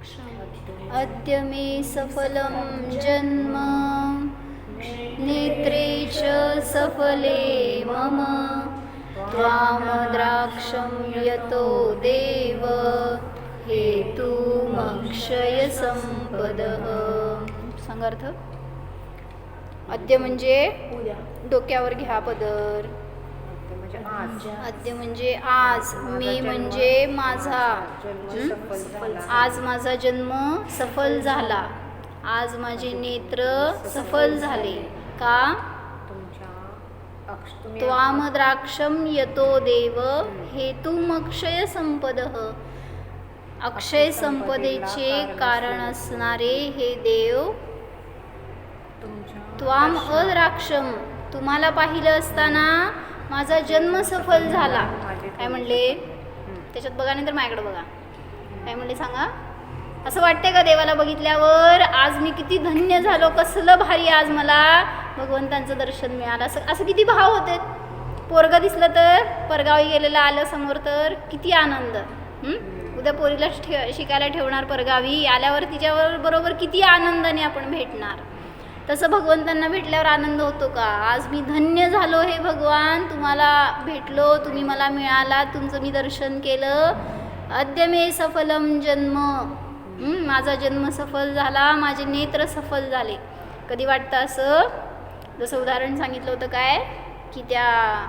अद्य मे सफलं जन्म नेत्रे च सफले मम त्वामद्राक्षं यतो देव हेतुमक्षयसंपदः संगार्थ अद्य म्हणजे उद्या. डोक्यावर घ्या पदर. म्हणजे आज. अद्य म्हणजे आज. मे म्हणजे माझा. आज माझा जन्म सफल झाला. आज माझे नेत्र सफल झाले. का? त्वाम द्राक्षम यतो देव हेतुमक्षय संपद. अक्षय संपदेचे कारण असणारे हे देव त्वाम अद्राक्षम तुम्हाला पाहिलं असताना माझा जन्म सफल झाला. काय म्हणले? त्याच्यात बघा नाही तर माझ्याकडे बघा. काय म्हणले सांगा? असं वाटतंय का देवाला बघितल्यावर? आज मी किती धन्य झालो कसलं भारी आज मला. भगवंतांचं दर्शन मिळालं. असं असं किती भाव होते. पोरग दिसलं तर परगावी गेलेलं आलं समोर तर किती आनंद? उद्या पोरीला ठे शिकायला ठेवणार परगावी. आल्यावर तिच्यावर बरोबर किती आनंदाने आपण भेटणार. तसं भगवंतांना भेटल्यावर आनंद होतो का? आज मी धन्य झालो हे भगवान. तुम्हाला भेटलो तुम्ही मला मिळाला तुमचं मी दर्शन केलं. अद्य मे सफलम जन्म. माझा जन्म सफल झाला माझे नेत्र सफल झाले. कधी वाटतं असं? जसं उदाहरण सांगितलं होतं काय? की त्या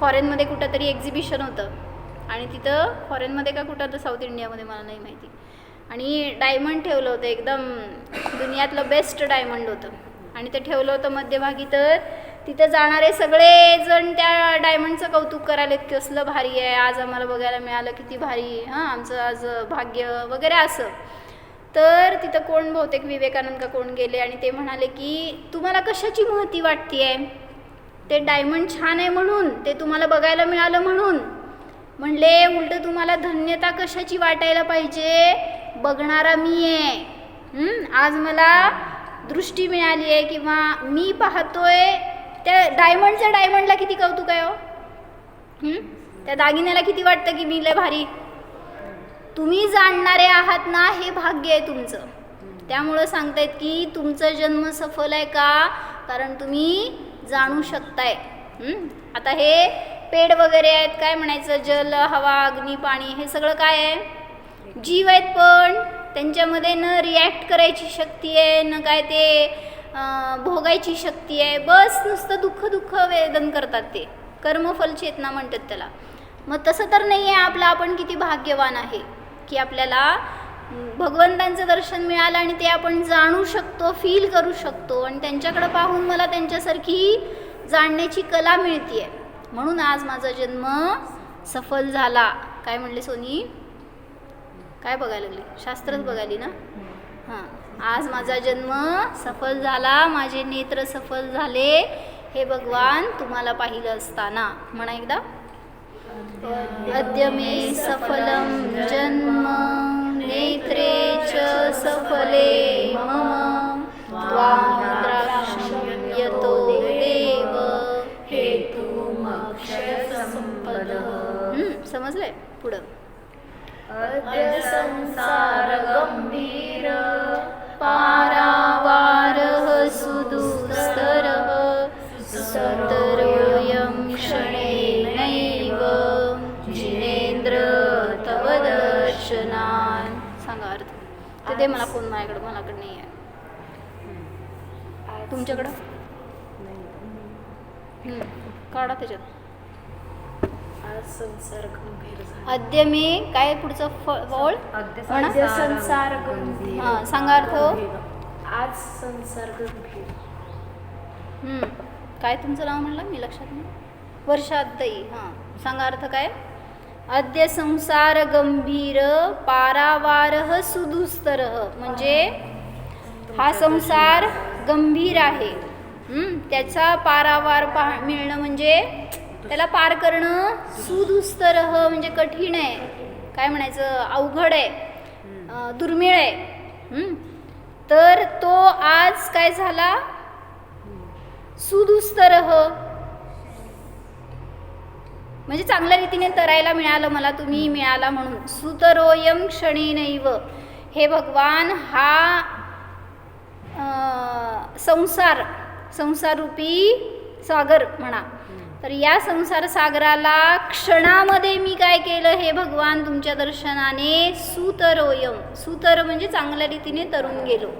फॉरेनमध्ये कुठं तरी एक्झिबिशन होतं. आणि तिथं फॉरेनमध्ये का कुठं? तर साऊथ इंडियामध्ये मला नाही माहिती. आणि डायमंड ठेवलं होतं एकदम दुनियातलं बेस्ट डायमंड होतं. आणि ते ठेवलं होतं मध्यभागी तर तिथं जाणारे सगळेजण त्या डायमंडचं कौतुक करायला की कसलं भारी आहे आज आम्हाला बघायला मिळालं किती भारी हां आमचं आज भाग्य वगैरे असं. तर तिथं कोण बहुतेक विवेकानंद का कोण गेले आणि ते म्हणाले की तुम्हाला कशाची महती वाटते आहे ते डायमंड छान आहे म्हणून ते तुम्हाला बघायला मिळालं म्हणून. म्हणले उलटं तुम्हाला धन्यता कशाची वाटायला पाहिजे? बघणारा मी आहे. आज मला दृष्टी मिळाली आहे किंवा मी पाहतोय त्या डायमंडच्या डायमंडला किती कौतुक आहे हो. त्या दागिन्याला किती वाटतं की मी लय भारी? तुम्ही जाणणारे आहात ना हे भाग्य आहे तुमचं. त्यामुळं सांगतायत की तुमचा जन्म सफल आहे का? कारण तुम्ही जाणू शकताय. आता हे पेड वगैरे आहेत काय म्हणायचं? जल हवा अग्नी पाणी हे सगळं काय आहे? जीव आहेत पण त्यांच्यामध्ये न रिॲक्ट करायची शक्ती आहे न काय ते भोगायची शक्ती आहे. बस नुसतं दुःख दुःख वेदन करतात ते. कर्मफल चेतना म्हणतात त्याला. मग तसं तर नाही आहे आपलं आपण किती भाग्यवान आहे की आपल्याला भगवंतांचं दर्शन मिळालं आणि ते आपण जाणू शकतो फील करू शकतो. आणि त्यांच्याकडं पाहून मला त्यांच्यासारखी जाणण्याची कला मिळते म्हणून आज माझा जन्म सफल झाला. काय म्हणले सोनी? काय बघायला लागली? शास्त्रच बघायली ना? हां. आज माझा जन्म सफल झाला माझे नेत्र सफल झाले. हे भगवान तुम्हाला पाहिलं असताना. म्हणा एकदा. अद्य मे सफलं जन्म नेत्रे च सफले मम. यतो देव. हं, समजलंय? पुढं. अद्य संसार गंभीर पारावारः सुदुस्तरः सुतरोऽयं क्षणेनैव। जिनेन्द्र तव दर्शनान्। सांगा अर्थ. ते दे मला फोन माझ्याकडं मलाकडं नाही आहे. तुमच्याकडं? काढा त्याच्यात. संसार गंभीर झाला. अद्य मी काय पुढचं फळ अद्य संसार गंभीर. हां सांगा अर्थ. आज संसार गंभीर. हं, काय तुमचं नाव म्हणलं? मी लक्षात नाही. वर्षाद्दई हां. सांगा अर्थ काय? अद्य संसार गंभीर पारावारः सुदुस्तर. म्हणजे हा संसार गंभीर आहे. हं, त्याचा पारावार पा मिळणं म्हणजे त्याला पार करणं सुदुस्तर म्हणजे कठीण आहे. काय म्हणायचं? अवघड आहे. दुर्मिळ आहे. तर तो आज काय झाला? सुदुस्तर म्हणजे चांगल्या रीतीने तरायला मिळालं मला तुम्ही मिळाला म्हणून. सुतरोयम क्षणी नैव हे भगवान हा संसार संसार संसाररूपी सागर म्हणा. तर या संसार सागराला क्षणामध्ये मी काय केलं हे भगवान तुमच्या दर्शनाने सुतरोयम. सुतर म्हणजे चांगल्या रीतीने तरून गेलो.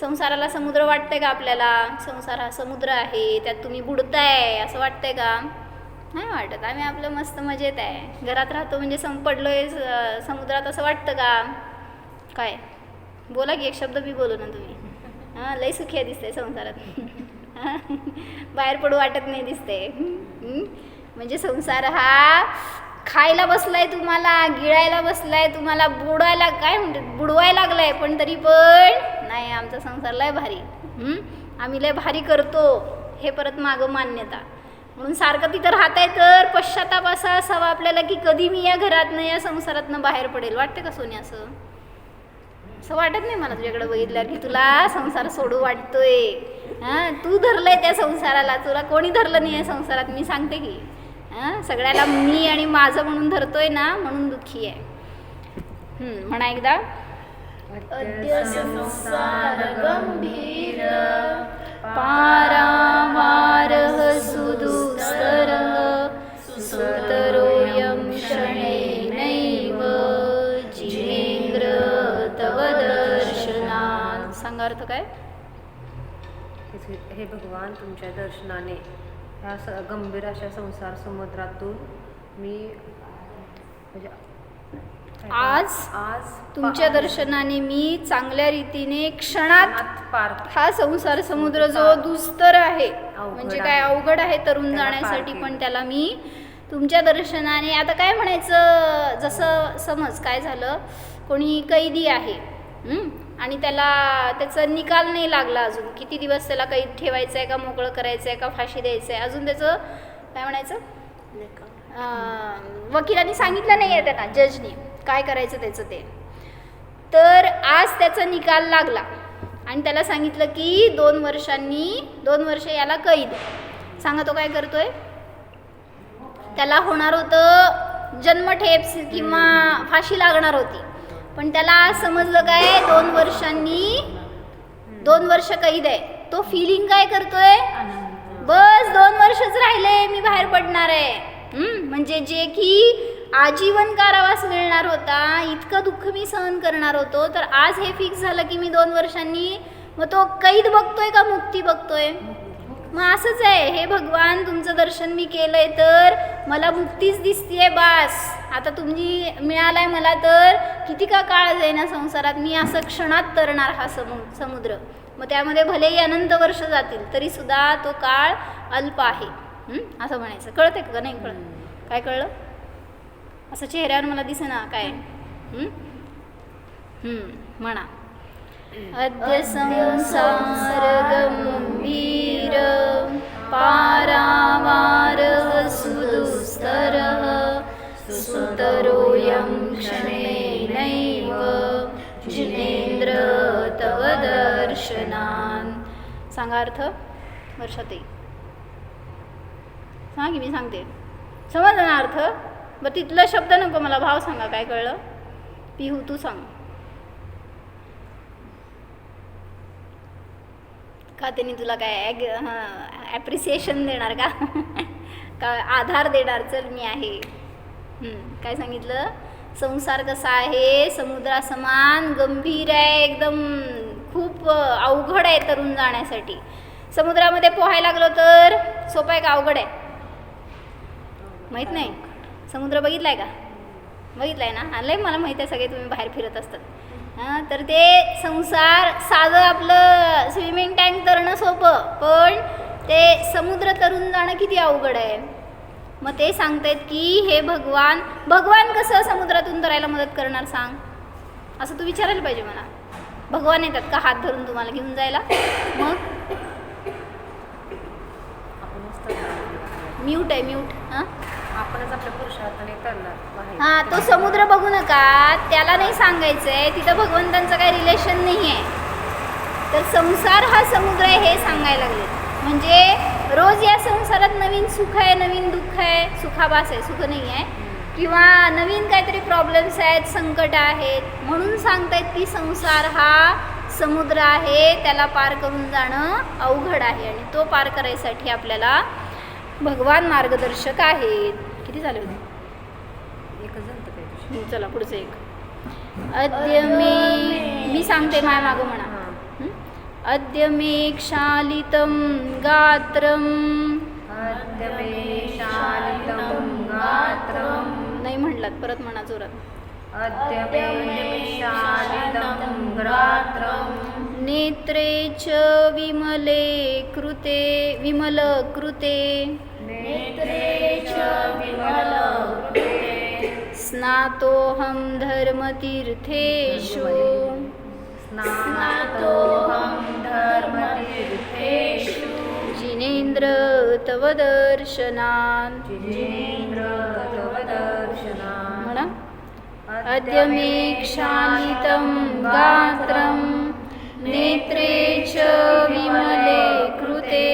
संसाराला समुद्र वाटतंय का आपल्याला? संसार हा समुद्र आहे त्यात तुम्ही बुडताय असं वाटतंय का? नाही वाटत. आम्ही आपलं मस्त मजेत आहे. घरात राहतो म्हणजे संपडलोय स- समुद्रात असं वाटतं का? काय? बोला की एक शब्द बी बोलू ना तुम्ही. हां लई सुखी दिसतंय संसारात. बाहेर पडू वाटत नाही दिसते. म्हणजे संसार हा खायला बसलाय तुम्हाला गिळायला बसलाय तुम्हाला बुडायला काय म्हणते? बुडवायला लागलाय पण तरी पण नाही आमचा संसार लय भारी. आम्ही लय भारी करतो हे परत मागं मान्यता. म्हणून सारखं तिथं राहताय तर पश्चाताप असा असावा आपल्याला की कधी मी या घरातनं या संसारातनं बाहेर पडेल. वाटतं का सोनी असं वाटत नाही मला तुझ्याकडे बघितल्यावर की तुला संसार सोडू वाटतोय. हां तू धरलंय त्या संसाराला. तुला कोणी धरलं नाही आहे संसारात? मी सांगते की. हां सगळ्याला मी आणि माझं म्हणून धरतोय ना म्हणून दुःखी आहे. हं, म्हणा एकदा. संसार गंभीर पारावारः सुदुस्तरः सुतरोऽयं अर्थ काय हे- हे भगवान तुमच्या दर्शनाने ह्या स गंभीर अशा संसार समुद्रातून मी म्हणजे? आज आज तुमच्या दर्शनाने मी चांगल्या रीतीने क्षणात पार हा संसार समुद्र जो दुस्तर आहे म्हणजे काय. अवघड आहे तरुण जाण्यासाठी. पण त्याला मी तुमच्या दर्शनाने आता काय म्हणायचं जसं समज काय झालं कोणी कैदी आहे हं? आणि त्याला त्याचा निकाल नाही लागला अजून. किती दिवस त्याला कैद ठेवायचं आहे का मोकळं करायचं आहे का फाशी द्यायचं आहे अजून त्याचं काय म्हणायचं? वकिलांनी सांगितलं नाही आहे त्यांना जजनी काय करायचं त्याचं ते. तर आज त्याचा निकाल लागला. आणि त्याला सांगितलं की दोन वर्षांनी दोन वर्ष याला कैद. सांगा तो काय करतोय? त्याला होणार होतं जन्मठेप किंवा फाशी लागणार होती. पण त्याला समजलं काय? दोन वर्षांनी दोन वर्ष कैद आहे. तो फिलिंग काय करतोय? बस दोन वर्षच राहिले मी बाहेर पडणार आहे. म्हणजे जे की आजीवन कारावास मिळणार होता इतकं दुःख मी सहन करणार होतो तर आज हे फिक्स झालं की मी दोन वर्षांनी मग तो कैद बघतोय का मुक्ती बघतोय? मग असंच आहे. हे भगवान तुमचं दर्शन मी केलंय तर मला मुक्तीच दिसतीये बास. आता तुम्ही मिळालाय मला तर किती का काळ जाईना संसारात? मी असं क्षणात तरणार हा समु समुद्र. मग त्यामध्ये भलेही अनंत वर्ष जातील तरी सुद्धा तो काळ अल्प आहे. असं म्हणायचं. कळतंय का नाही? कळत काय कळलं? असं चेहऱ्यावर मला दिसेना काय? म्हणा. अद्य संसार गंभीर पारावार सुदुस्तर सुतरोऽयं क्षणेनैव जिनेन्द्र तव दर्शनान्। सांगा अर्थ वर्षाताई सांग की मी सांगते। समजलं ना अर्थ बरं तिथलं शब्द नको मला भाव सांगा काय कळलं? पिहू तू सांग। का त्यांनी तुला काय ॲग ॲप्रिसिएशन देणार का? का आधार देणार? चल मी आहे. काय सांगितलं? संसार कसा आहे? समुद्रासमान गंभीर आहे एकदम खूप अवघड आहे तरुण जाण्यासाठी. समुद्रामध्ये पोहायला लागलो तर सोपं आहे का? अवघड आहे. माहीत नाही? समुद्र बघितला आहे का? बघितलाय ना? आणलंय मला माहीत आहे सगळे तुम्ही बाहेर फिरत असतात. हां तर ते संसार साधं आपलं स्विमिंग टँक तरणं सोपं पण ते समुद्र तरून जाणं किती अवघड आहे. मग ते सांगतायत की हे भगवान भगवान कसं समुद्रातून तरायला मदत करणार सांग? असं तू विचारायला पाहिजे मला. भगवान येतात का हात धरून तुम्हाला घेऊन जायला? मग? म्यूट आहे म्यूट. हां? आपणच आपल्या पुरुषार्थाने तरणार बाहेर हा तो समुद्र बघू नका. त्याला नाही सांगायचंय. तिथं भगवंतांचं काही रिलेशन नाही आहे तर संसार हा समुद्र आहे हे सांगायला लागले म्हणजे रोज या संसारात नवीन सुख आहे नवीन दुःख आहे सुखाभास आहे सुख नाही आहे. किंवा नवीन काहीतरी प्रॉब्लेम्स आहेत संकट आहेत म्हणून सांगतायत की संसार हा समुद्र आहे त्याला पार करून जाणं अवघड आहे आणि तो पार करायसाठी आपल्याला भगवान मार्गदर्शक आहेत. किती झाले होते? एकच हं, चला पुढचं एक. अद्य मे मी सांगते माय मागं म्हणा? अद्य मे क्षालितं गात्रम् अद्य मे शालितं गात्रम् नाही म्हणलात परत म्हणा जोरात. अद्य मे शालितं गात्रम् नेत्रे च विमले कृते विमल कृते। नेत्रे च विमलकृते स्नातोऽहं धर्मतीर्थेषु। स्नातोऽहं धर्मतीर्थेषु जिनेन्द्र तव दर्शनान्। जिनेन्द्र तव दर्शनात् म्हणा। अद्य मे क्षालितं गात्रं। नेत्रे च विमले कृते।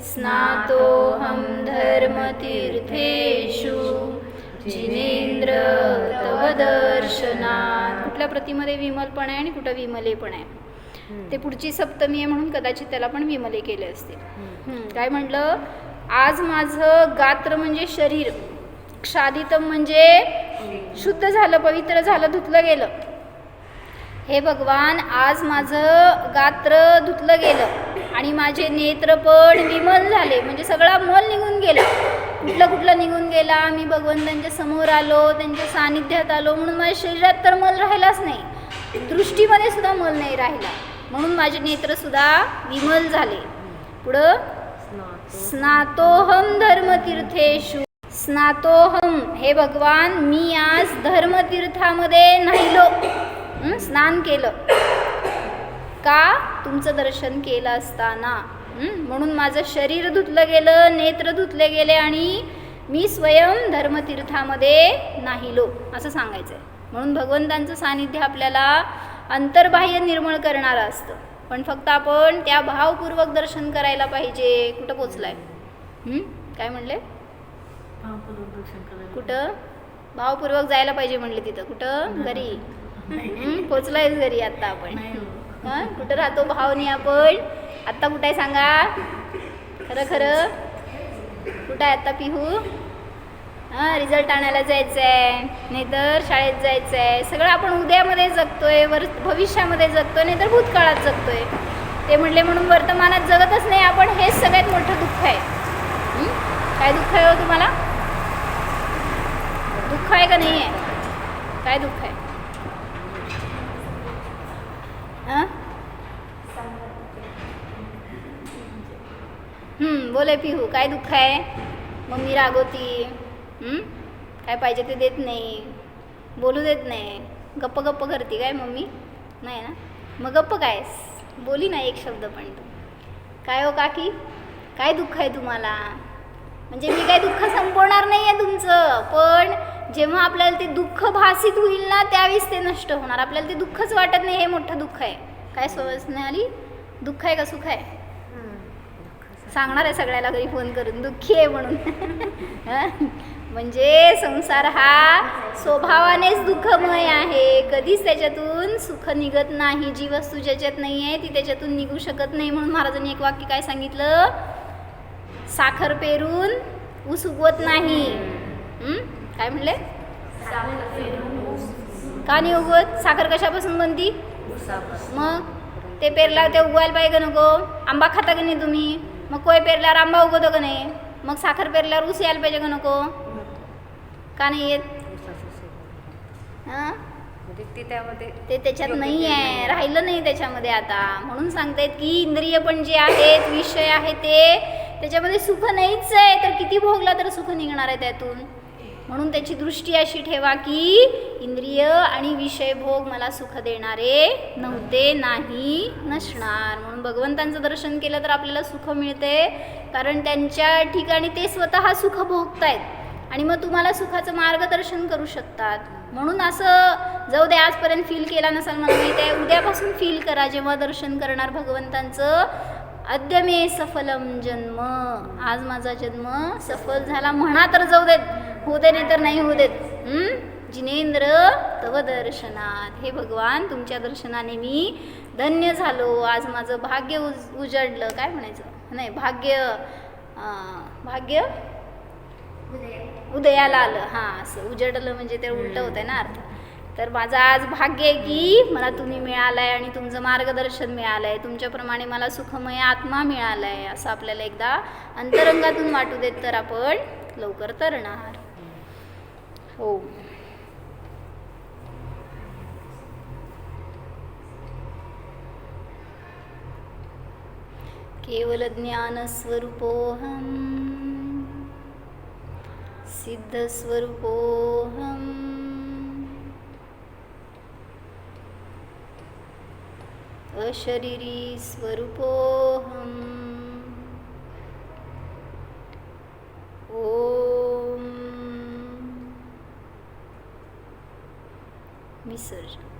स्नातोऽहं धर्मतीर्थेषु। जिनेन्द्र तव दर्शनात् कुठल्या प्रतिमध्ये विमल पण आहे आणि कुठं विमले पण आहे ते पुढची सप्तमी आहे म्हणून कदाचित त्याला पण विमले केले असतील. हं, काय म्हटलं? आज माझं गात्र म्हणजे शरीर. क्षादितम म्हणजे शुद्ध झालं पवित्र झालं धुतलं गेलं. हे भगवान आज माझं गात्र धुतलं गेलं आणि माझे नेत्र पण विमल झाले. म्हणजे सगळा मल निघून गेला. कुठलं कुठलं निघून गेला? मी भगवंतांच्या समोर आलो त्यांच्या सानिध्यात आलो म्हणून माझ्या शरीरात तर मल राहिलाच नाही. दृष्टीमध्ये सुद्धा मल नाही राहिला. म्हणून माझे नेत्र सुद्धा विमल झाले. पुढं स्नातोहम धर्मतीर्थेशु स्नातोहम हे भगवान मी आज धर्मतीर्थामध्ये नाहीलो. स्नान केलं. का? तुमचं दर्शन केलं असताना. म्हणून माझं शरीर धुतलं गेलं नेत्र धुतले गेले आणि मी स्वयं धर्मतीर्थामध्ये नाहीलो असं सांगायचं आहे म्हणून भगवंतांचं सानिध्य आपल्याला अंतर्बाह्य निर्मळ करणारं असतं. पण फक्त आपण त्या भावपूर्वक दर्शन करायला पाहिजे. कुठं पोचलाय? हं? काय म्हणले? कुठं? भावपूर्वक जायला पाहिजे म्हणले तिथं. कुठं? घरी. हं? पोचलायच घरी आत्ता आपण. हं? कुठं राहतो भावनी आपण? आत्ता कुठं आहे सांगा? खरं खरं. कुठं आहे आत्ता पिहू? हां रिझल्ट आणायला जायचं आहे नाहीतर शाळेत जायचं आहे सगळं आपण उद्यामध्ये जगतोय वर भविष्यामध्ये जगतोय नाहीतर भूतकाळात जगतोय. ते म्हटले म्हणून वर्तमानात जगतच नाही आपण हेच सगळ्यात मोठं दुःख आहे. काय दुःख आहे हो तुम्हाला? दुःख आहे का नाही आहे काय दुःख आहे? हां हं, बोले पिहू काय दुःख आहे? मम्मी रागवती. काय पाहिजे ते देत नाही. बोलू देत नाही. गप्प गप्प करते काय मम्मी? नाही ना? मग गप्प काय? बोली ना एक शब्द पण तू. काय हो काकी? काय दुःख आहे तुम्हाला? म्हणजे मी काय दुःख संपवणार नाही आहे तुमचं. पण जेव्हा आपल्याला ते दुःख भासित होईल ना त्यावेळेस ते नष्ट होणार. आपल्याला ते दुःखच वाटत नाही हे मोठं दुःख आहे. काय समज नाही आली? दुःख आहे का सुख आहे? सांगणार आहे सगळ्याला घरी फोन करून दुःखी आहे म्हणून. म्हणजे संसार हा स्वभावानेच दुःखमय आहे. कधीच त्याच्यातून सुख निघत नाही. जी वस्तू ज्याच्यात नाही आहे ती त्याच्यातून निघू शकत नाही. म्हणून महाराजांनी एक वाक्य काय सांगितलं? साखर पेरून ऊस उगवत नाही. काय म्हणले? का नाही उगवत? साखर कशापासून बनती? मग? ते पेरला ते उगवायला पाहिजे का नको? आंबा खाता की नाही तुम्ही? मग कोय पेरल्यावर आंबा उगवतो का नाही? मग साखर पेरल्यावर ऊस यायला पाहिजे का नको? का नाही येत? हां? म्हणजे ती त्यामध्ये ते त्याच्यात नाही आहे. राहिलं नाही त्याच्यामध्ये आता. म्हणून सांगतायत की इंद्रिय पण जे आहेत विषय आहे ते त्याच्यामध्ये सुख नाहीच आहे. तर किती भोगला तर सुख निघणार आहे त्यातून? म्हणून त्याची दृष्टी अशी ठेवा की इंद्रिय आणि विषय भोग मला सुख देणारे नव्हते नाही नसणार. म्हणून भगवंतांचं दर्शन केलं तर आपल्याला सुख मिळते. कारण त्यांच्या ठिकाणी ते स्वतः सुख भोगतायत. आणि मग तुम्हाला सुखाचं मार्गदर्शन करू शकतात. म्हणून असं जाऊ दे आजपर्यंत फील केला नसाल मला माहिती आहे उद्यापासून फील करा जेव्हा दर्शन करणार भगवंतांचं. अद्य मे सफलम जन्म आज माझा जन्म सफल झाला म्हणा तर जाऊ देत. होऊ दे नाही तर नाही होऊ देत. जिनेंद्र तव दर्शनात. हे भगवान तुमच्या दर्शनाने मी धन्य झालो. आज माझं भाग्य उज उजडलं. काय म्हणायचं? नाही भाग्य भाग्य? उदयाला आलं. हां असं उजडलं म्हणजे ते उलटं होतं ना अर्थ. तर माझं आज भाग्य आहे की मला तुम्ही मिळालाय आणि तुमचं मार्गदर्शन मिळालंय. तुमच्याप्रमाणे मला सुखमय आत्मा मिळालाय. असं आपल्याला एकदा अंतरंगातून वाटू देत तर आपण लवकर तरणार हो केवल ज्ञानस्वरूपोऽहम् सिद्धस्वरूपोऽहम् अशरीरी स्वरूपोऽहम् 是。